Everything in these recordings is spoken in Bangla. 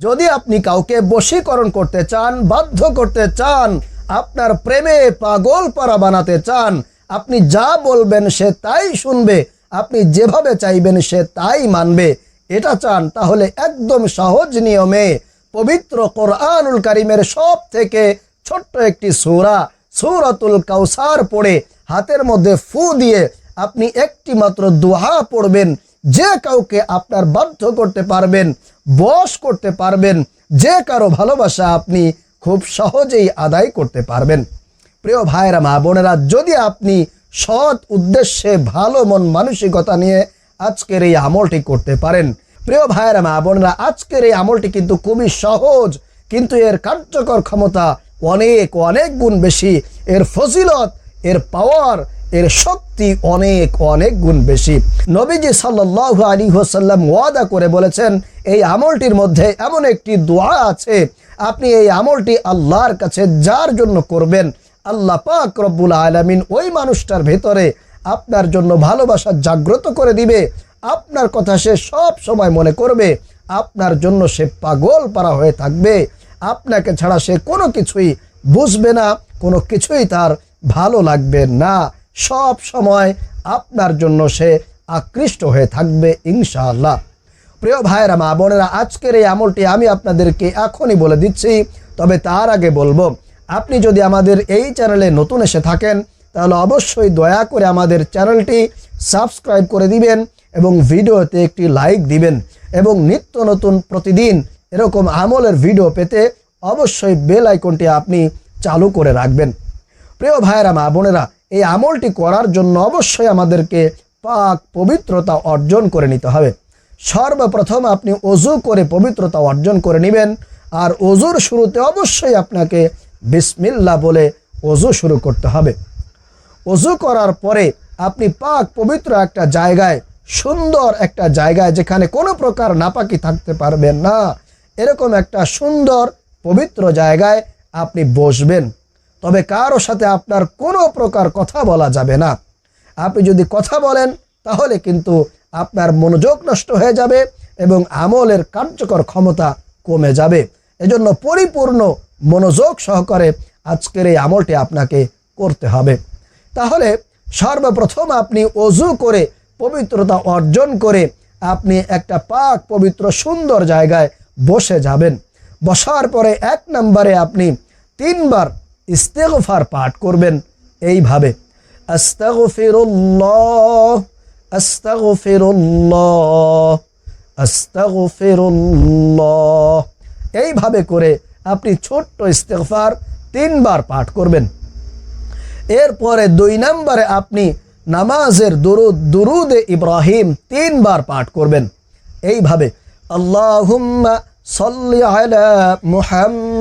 যদি আপনি কাউকে বশীকরণ করতে চান, বাধ্য করতে চান, আপনার প্রেমে পাগল পারা বানাতে চান, আপনি যা বলবেন সে তাই শুনবে, আপনি যেভাবে চাইবেন সে তাই মানবে, এটা চান, তাহলে একদম সহজ নিয়মে পবিত্র কোরআনুল কারিমের সব থেকে ছোট্ট একটি সূরা, সূরাতুল কাউসার পড়ে হাতের মধ্যে ফু দিয়ে আপনি একটি মাত্র দোহা পড়বেন যে কাউকে আপনার বাধ্য করতে পারবেন, বশ করতে পারবেন, যে কারও ভালোবাসা আপনি খুব সহজেই আদায় করতে পারবেন। প্রিয় ভাইরা মা বোনেরা, যদি আপনি সৎ উদ্দেশ্যে ভালো মন মানসিকতা নিয়ে আজকের এই আমলটি করতে পারেন। প্রিয় ভাইরা মা বোনেরা, আজকের এই আমলটি কিন্তু খুবই সহজ, কিন্তু এর কার্যকর ক্ষমতা অনেক অনেক গুণ বেশি। এর ফজিলত, এর পাওয়ার এর শক্তি অনেক অনেক গুণ বেশি। নবীজি সাল্লাল্লাহু আলী হোসাল্লাম ওয়াদা করে বলেছেন, এই আমলটির মধ্যে এমন একটি দোয়া আছে, আপনি এই আমলটি আল্লাহর কাছে যার জন্য করবেন, আল্লাহ পাক রব্বুল আলামিন ওই মানুষটার ভেতরে আপনার জন্য ভালোবাসা জাগ্রত করে দিবে, আপনার কথা সে সব সময় মনে করবে, আপনার জন্য সে পাগল পারা হয়ে থাকবে, আপনাকে ছাড়া সে কোনো কিছুই বুঝবে না, কোনো কিছুই তার ভালো লাগবে না। সব সময় আপনার জন্য সে আকৃষ্ট হয়ে থাকবে, ইনশাআল্লাহ। প্রিয় ভাইয়েরা, মা বোনেরা, আজকের এই আমলটি আমি আপনাদেরকে এখনই বলে দিচ্ছি, তবে তার আগে বলব, আপনি যদি আমাদের এই চ্যানেলে নতুন এসে থাকেন, তাহলে অবশ্যই দয়া করে আমাদের চ্যানেলটি সাবস্ক্রাইব করে দিবেন এবং ভিডিওতে একটি লাইক দিবেন এবং নিত্য নতুন প্রতিদিন এরকম আমলের ভিডিও পেতে অবশ্যই বেল আইকনটি আপনি চালু করে রাখবেন। প্রিয় ভাইয়েরা, মা বোনেরা এই আমলটি করার জন্য অবশ্যই আমাদেরকে পাক পবিত্রতা অর্জন করে নিতে হবে। সর্বপ্রথম আপনি অজু করে পবিত্রতা অর্জন করে নেবেন আর অজুর শুরুতে অবশ্যই আপনাকে বিসমিল্লা বলে অজু শুরু করতে হবে। অজু করার পরে আপনি পাক পবিত্র একটা জায়গায়, সুন্দর একটা জায়গায় যেখানে কোনো প্রকার নাপাকি থাকতে পারবেন না, এরকম একটা সুন্দর পবিত্র জায়গায় আপনি বসবেন। তবে কারও সাথে আপনার কোনো প্রকার কথা বলা যাবে না। আপনি যদি কথা বলেন, তাহলে কিন্তু আপনার মনোযোগ নষ্ট হয়ে যাবে এবং আমলের কার্যকর ক্ষমতা কমে যাবে। এজন্য পরিপূর্ণ মনোযোগ সহকারে আজকের এই আমলটি আপনাকে করতে হবে। তাহলে সর্বপ্রথম আপনি অজু করে পবিত্রতা অর্জন করে আপনি একটা পাক, পবিত্র, সুন্দর জায়গায় বসে যাবেন। বসার পরে এক নম্বরে আপনি তিনবার ইস্তেগফার পাঠ করবেন এইভাবে। আস্তাগফিরুল্লাহ আস্তাগফিরুল্লাহ আস্তাগফিরুল্লাহ। এইভাবে করে আপনি ছোট্ট ইস্তেগফার তিনবার পাঠ করবেন। এরপরে দুই নম্বরে আপনি নামাজের দুরুদ, দুরুদে ইব্রাহিম তিনবার পাঠ করবেন। এইভাবে, আল্লাহুম্মা সাল্লি আলা মুহাম্মাদ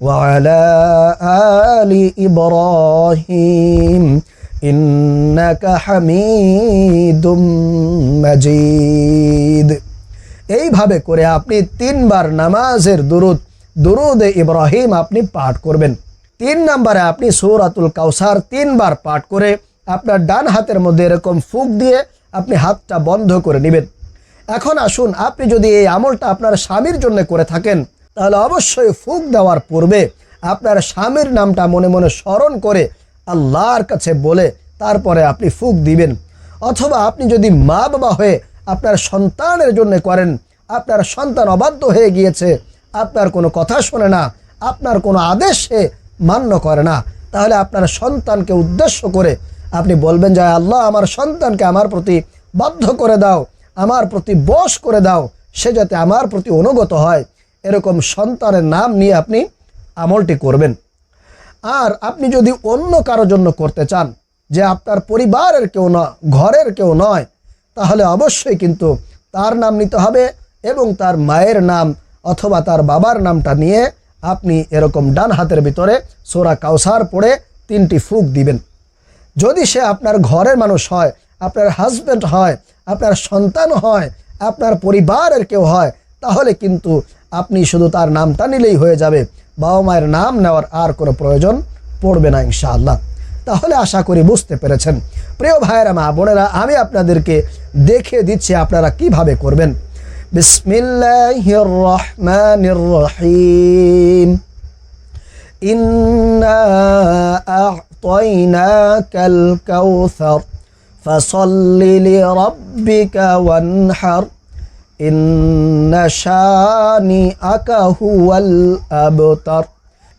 وعلى آل إبراهيم إنك حميد مجيد এইভাবে করে আপনি তিনবার নামাজের দুরুদ দুরুদে ইব্রাহিম আপনি পাঠ করবেন তিন নম্বরে আপনি সৌরাতুল কাউসার তিনবার পাঠ করে আপনার ডান হাতের মধ্যে এরকম ফুক দিয়ে আপনি হাতটা বন্ধ করে নেবেন এখন আসুন আপনি যদি এই আমলটা আপনার স্বামীর জন্য করে থাকেন তাহলে অবশ্যই ফুক দেওয়ার পূর্বে আপনার স্বামীর নামটা মনে মনে স্মরণ করে আল্লাহর কাছে বলে তারপরে আপনি ফুক দিবেন। অথবা আপনি যদি মা বাবা হয়ে আপনার সন্তানের জন্য করেন, আপনার সন্তান অবাধ্য হয়ে গিয়েছে, আপনার কোনো কথা শোনে না, আপনার কোনো আদেশ সে মান্য করে না, তাহলে আপনার সন্তানকে উদ্দেশ্য করে আপনি বলবেন যে আল্লাহ, আমার সন্তানকে আমার প্রতি বাধ্য করে দাও, আমার প্রতি বশ করে দাও, সে যাতে আমার প্রতি অনুগত হয়। এরকম সন্তানের নাম নিয়ে আপনি আমলটি করবেন। আর আপনি যদি অন্য কারোর জন্য করতে চান, যে আপনার পরিবারের কেউ না ঘরের কেউ নয়, তাহলে অবশ্যই কিন্তু তার নাম নিতে হবে এবং তার মায়ের নাম অথবা তার বাবার নামটা নিয়ে আপনি এরকম ডান হাতের ভিতরে সোরা কাউসার পড়ে তিনটি ফুক দিবেন। যদি সে আপনার ঘরের মানুষ হয়, আপনার হাজব্যান্ড হয়, আপনার সন্তান হয়, আপনার পরিবারের কেউ হয়, তাহলে কিন্তু আপনি শুধু তার নামটা নিলেই হয়ে যাবে বাবা মায়ের নাম নেওয়ার আর কোনো প্রয়োজন পড়বে না ইনশাআল্লাহ তাহলে আশা করি বুঝতে পেরেছেন প্রিয় ভাইয়েরা মা বোনেরা আমি আপনাদেরকে দেখে দিচ্ছি আপনারা কিভাবে করবেন বিসমিল্লাহির রহমানির রহিম إنا أعطيناك الكوثر فصل لربك وانحر আবতার।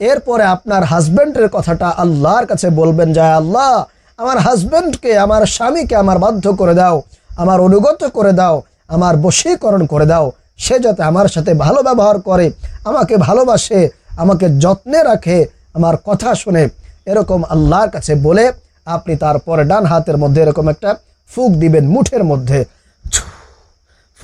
এরপরে আপনার হাজব্যান্ডের কথাটা আল্লাহর কাছে বলবেন, যা আল্লাহ, আমার হাজব্যান্ডকে আমার স্বামীকে আমার বাধ্য করে দাও, আমার অনুগত করে দাও, আমার বশীকরণ করে দাও। সে যাতে আমার সাথে ভালো ব্যবহার করে, আমাকে ভালোবাসে, আমাকে যত্নে রাখে, আমার কথা শুনে। এরকম আল্লাহর কাছে বলে, আপনি তারপরে ডান হাতের মধ্যে এরকম একটা ফুক দিবেন, মুঠের মধ্যে।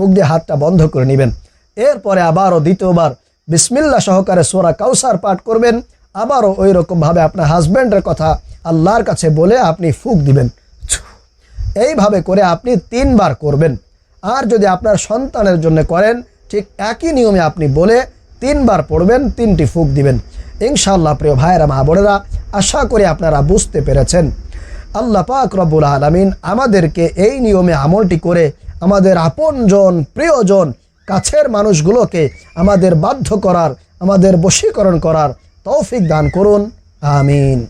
ফুক দিয়ে হাতটা বন্ধ করে নেবেন। এরপরে আবারও দ্বিতীয়বার বিসমিল্লা সহকারে সোরা কাউসার পাঠ করবেন। আবারও ওই রকমভাবে আপনার হাজব্যান্ডের কথা আল্লাহর কাছে বলে আপনি ফুক দিবেন। এইভাবে করে আপনি তিনবার করবেন। আর যদি আপনার সন্তানের জন্য করেন, ঠিক একই নিয়মে আপনি বলে তিনবার পড়বেন, তিনটি ফুক দিবেন। ইনশাআল্লাহ প্রিয় ভাইয়েরা, মা বোনেরা, আশা করি আপনারা বুঝতে পেরেছেন। আল্লাহ পাক রব্বুল আলমিন আমাদেরকে এই নিয়মে আমলটি করে আমাদের আপনজন প্রিয়জন কাছের মানুষগুলোকে আমাদের বাধ্য করার, আমাদের বশীকরণ করার তৌফিক দান করুন। আমিন।